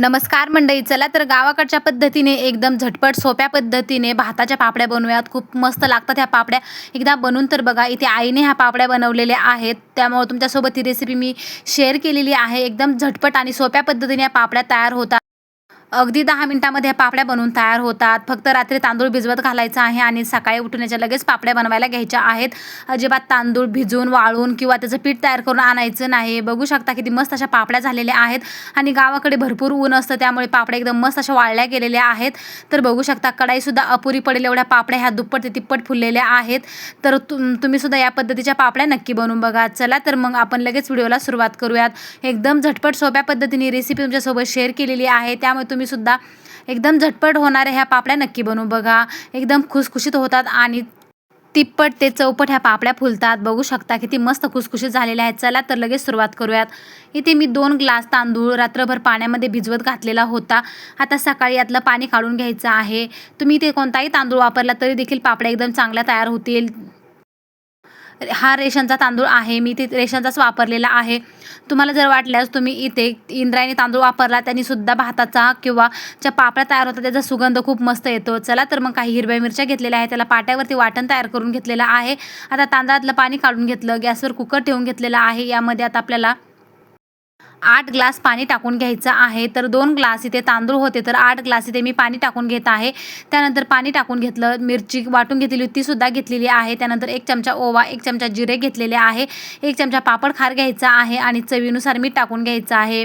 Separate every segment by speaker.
Speaker 1: नमस्कार मंडळी चला तर गावाकडच्या पद्धतीने एकदम झटपट सोप्या पद्धतीने भाताच्या पापड्या बनवूयात. खूप मस्त लागतात ह्या पापड्या. एकदा बनवून तर बघा इथे आईने ह्या पापड्या बनवलेल्या आहेत. त्यामुळे तुमच्यासोबत ही रेसिपी मी शेअर केलेली आहे. एकदम झटपट आणि सोप्या पद्धतीने या पापड्या तयार होतात. अगदी दहा मिनिटामध्ये पापड्या बनवून तयार होतात. फक्त रात्री तांदूळ भिजवत घालायचा आहे आणि सकाळी उठून याच्या लगेच पापड्या बनवायला घ्यायच्या आहेत. अजिबात तांदूळ भिजून वाळून किंवा त्याचं पीठ तयार करून आणायचं नाही. बघू शकता किती मस्त अशा पापड्या झालेल्या आहेत आणि गावाकडे भरपूर ऊन असतं त्यामुळे पापड्या एकदम मस्त अशा वाळल्या गेलेल्या आहेत. तर बघू शकता कढाईसुद्धा अपुरी पडेल एवढ्या पापड्या ह्या दुप्पट ते तिप्पट फुललेल्या आहेत. तर तुम तुम्हीसुद्धा या पद्धतीच्या पापड्या नक्की बनवून बघा. चला तर मग आपण लगेच व्हिडिओला सुरुवात करूयात. एकदम झटपट सोप्या पद्धतीने रेसिपी तुमच्यासोबत शेअर केलेली आहे. त्यामुळे तुम्ही सुद्धा एकदम झटपट होणाऱ्या ह्या पापड्या नक्की बनवू बघा. एकदम खुसखुशीत होतात आणि तिप्पट ते चौपट ह्या पापड्या फुलतात. बघू शकता किती मस्त खुसखुशीत झालेल्या आहेत. चला तर लगेच सुरुवात करूयात. इथे मी दोन ग्लास तांदूळ रात्रभर पाण्यामध्ये भिजवत घातलेला होता. आता सकाळी यातलं पाणी काढून घ्यायचं आहे. तुम्ही इथे कोणताही तांदूळ वापरला तरी देखील पापड्या एकदम चांगल्या तयार होतील. हा रेशनचा तांदूळ आहे मी ते रेशनचाच वापरलेला आहे. तुम्हाला जर वाटल्यास तुम्ही इथे इंद्रायणी तांदूळ वापरला त्यांनीसुद्धा भाताचा किंवा ज्या पापड्या तयार होतात त्याचा सुगंध खूप मस्त येतो. चला तर मग काही हिरव्या मिरच्या घेतलेल्या आहेत त्याला पाट्यावरती वाटण तयार करून घेतलेलं आहे. आता तांदळातलं पाणी काढून घेतलं गॅसवर कुकर ठेवून घेतलेलं आहे. यामध्ये आता आपल्याला आठ ग्लास पाणी टाकून घ्यायचं आहे. तर दोन ग्लास इथे तांदूळ होते तर आठ ग्लास इथे मी पाणी टाकून घेत आहे. त्यानंतर पाणी टाकून घेतलं मिरची वाटून घेतलेली ती सुद्धा घेतलेली आहे. त्यानंतर एक चमचा ओवा एक चमचा जिरे घेतलेले आहे. एक चमचा पापड खार घ्यायचा आहे आणि चवीनुसार मीठ टाकून घ्यायचं आहे.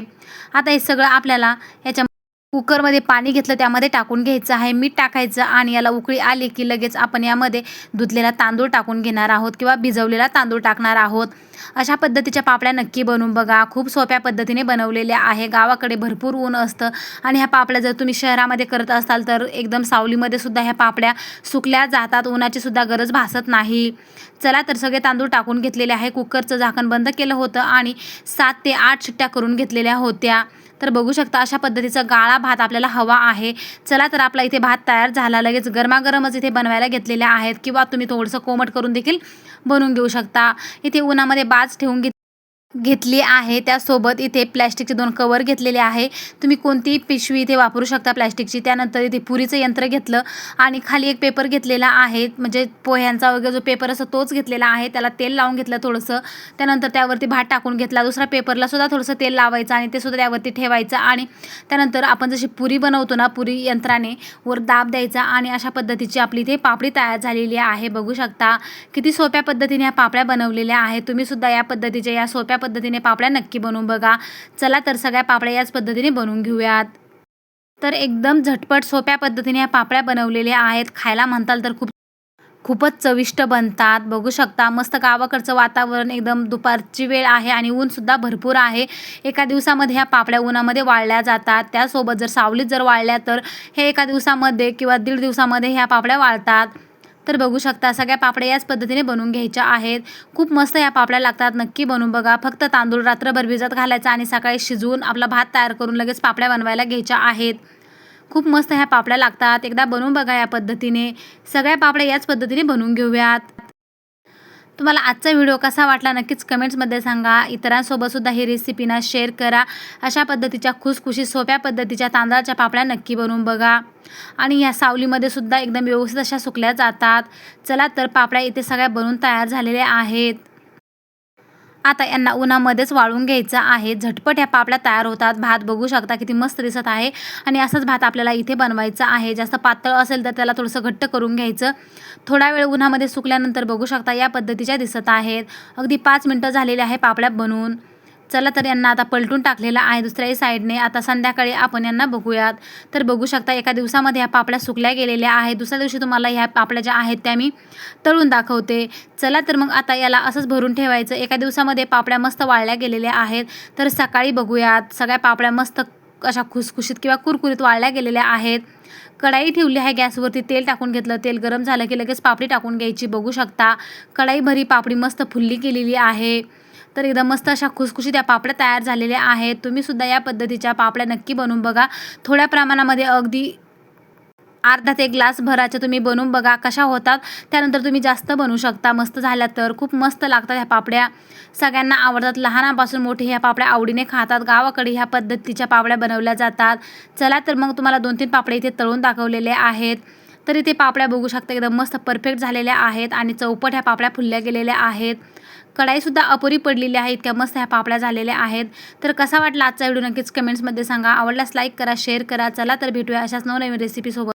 Speaker 1: आता हे सगळं आपल्याला याच्या कुकरमध्ये पाणी घेतलं त्यामध्ये टाकून घ्यायचं आहे. मीठ टाकायचं आणि याला उकळी आली की लगेच आपण यामध्ये धुतलेला तांदूळ टाकून घेणार आहोत किंवा भिजवलेला तांदूळ टाकणार आहोत. अशा पद्धतीच्या पापड्या नक्की बनवून बघा. खूप सोप्या पद्धतीने बनवलेल्या आहे. गावाकडे भरपूर ऊन असतं आणि ह्या पापड्या जर तुम्ही शहरामध्ये करत असाल तर एकदम सावलीमध्ये सुद्धा ह्या पापड्या सुकल्या जातात. उन्हाची सुद्धा गरज भासत नाही. चला तर सगळे तांदूळ टाकून घेतलेले आहे. कुकरचं झाकण बंद केलं होतं आणि सात ते आठ शिट्ट्या करून घेतलेल्या होत्या. तर बघू शकता अशा पद्धतीचा गाळा भात आपल्याला हवा आहे. चला तर आपला इथे भात तयार झाला. लगेच गरमागरमच इथे बनवायला घेतलेल्या आहेत. किंवा तुम्ही थोडंसं कोमट करून देखील बनवून घेऊ शकता. इथे उन्हामध्ये बाज ठेवून घेत घेतली आहे. त्यासोबत इथे प्लॅस्टिकचे दोन कवर घेतलेले आहे. तुम्ही कोणतीही पिशवी इथे वापरू शकता प्लॅस्टिकची. त्यानंतर इथे पुरीचं यंत्र घेतलं आणि खाली एक पेपर घेतलेला आहे. म्हणजे पोह्यांचा वगैरे जो पेपर असतो तोच घेतलेला आहे. त्याला तेल लावून घेतलं थोडंसं. त्यानंतर त्यावरती भात टाकून घेतला. दुसऱ्या पेपरला सुद्धा थोडंसं तेल लावायचं आणि ते सुद्धा त्यावरती ठेवायचं आणि त्यानंतर आपण जशी पुरी बनवतो ना पुरी यंत्राने वर दाब द्यायचा आणि अशा पद्धतीची आपली इथे पापडी तयार झालेली आहे. बघू शकता किती सोप्या पद्धतीने ह्या पापड्या बनवलेल्या आहेत. तुम्ही सुद्धा या पद्धतीच्या या सोप्या पद्धतीने पापड्या नक्की बनवून बघा. चला तर सगळ्या पापड्या याच पद्धतीने बनवून घेऊयात. तर एकदम झटपट सोप्या पद्धतीने या पापड्या बनवलेल्या आहेत. खायला म्हणताल तर खूप खूपच चविष्ट बनतात. बघू शकता मस्त गावाकडचं वातावरण एकदम दुपारची वेळ आहे आणि ऊनसुद्धा भरपूर आहे. एका दिवसामध्ये ह्या पापड्या उन्हामध्ये वाळल्या जातात. त्यासोबत जर सावलीत जर वाळल्या तर हे एका दिवसामध्ये किंवा दीड दिवसामध्ये ह्या पापड्या वाळतात. तर बघू शकता सगळ्या पापड्या याच पद्धतीने बनवून घ्यायच्या आहेत. खूप मस्त या पापड्या लागतात नक्की बनवून बघा. फक्त तांदूळ रात्रभर भिजत घालायचा आणि सकाळी शिजवून आपला भात तयार करून लगेच पापड्या बनवायला घ्यायच्या आहेत. खूप मस्त ह्या पापड्या लागतात. एकदा बनवून बघा या पद्धतीने. सगळ्या पापड्या याच पद्धतीने बनवून घेऊयात. तुम्हाला आजचा व्हिडिओ कसा वाटला नक्कीच कमेंट्समध्ये सांगा. इतरांसोबतसुद्धा ही रेसिपी ना शेअर करा. अशा पद्धतीच्या खुसखुशी सोप्या पद्धतीच्या तांदळाच्या पापड्या नक्की बनवून बघा. आणि ह्या सावलीमध्ये सुद्धा एकदम व्यवस्थित अशा सुकल्या जातात. चला तर पापड्या इथे सगळ्या बनवून तयार झालेल्या आहेत. आता यांना उन्हामध्येच वाळून घ्यायचं आहे. झटपट ह्या पापड्या तयार होतात. भात बघू शकता किती मस्त दिसत आहे. आणि असंच भात आपल्याला इथे बनवायचा आहे. जास्त पातळ असेल तर त्याला थोडंसं घट्ट करून घ्यायचं. थोडा वेळ उन्हामध्ये सुकल्यानंतर बघू शकता या पद्धतीच्या दिसत आहेत. अगदी पाच मिनटं झालेले आहे पापड्या बनवून चला तर यांना आता पलटून टाकलेला आहे दुसऱ्याही साईडने. आता संध्याकाळी आपण यांना बघूयात. तर बघू शकता एका दिवसामध्ये ह्या पापड्या सुकल्या गेलेल्या आहेत. दुसऱ्या दिवशी तुम्हाला ह्या पापड्या ज्या आहेत त्या मी तळून दाखवते. चला तर मग आता याला असंच भरून ठेवायचं. एका दिवसामध्ये पापड्या मस्त वाळल्या गेलेल्या आहेत. तर सकाळी बघूयात. सगळ्या पापड्या मस्त अशा खुसखुशीत किंवा कुरकुरीत वाळल्या गेलेल्या आहेत. कढाई ठेवली आहे गॅसवरती. तेल टाकून घेतलं. तेल गरम झालं की लगेच पापडी टाकून घ्यायची. बघू शकता कढाई भरी पापडी मस्त फुल्ली केलेली आहे. तर एकदम मस्त अशा खुसखुशीत या पापड्या तयार झालेल्या आहेत. तुम्ही सुद्धा या पद्धतीच्या पापड्या नक्की बनवून बघा. थोड्या प्रमाणामध्ये अगदी अर्धा ते ग्लास भराच्या तुम्ही बनवून बघा कशा होतात. त्यानंतर तुम्ही जास्त बनवू शकता. मस्त झाल्या तर खूप मस्त लागतात ह्या पापड्या. सगळ्यांना आवडतात. लहानापासून मोठे ह्या पापड्या आवडीने खातात. गावाकडे ह्या पद्धतीच्या पापड्या बनवल्या जातात. चला तर मग तुम्हाला दोन तीन पापड्या इथे तळून दाखवलेले आहेत. तर इथे पापड्या बघू शकता. एकदम मस्त परफेक्ट झालेल्या आहेत आणि चौपट ह्या पापड्या फुलल्या गेलेल्या आहेत. कढाईसुद्धा अपुरी पडलेली आहे इतक्या मस्त ह्या पापड्या झालेल्या आहेत. तर कसा वाटला आजचा व्हिडिओ नक्कीच कमेंट्समध्ये सांगा. आवडल्यास लाईक करा शेअर करा. चला तर भेटूया अशाच नवनवीन रेसिपीसोबत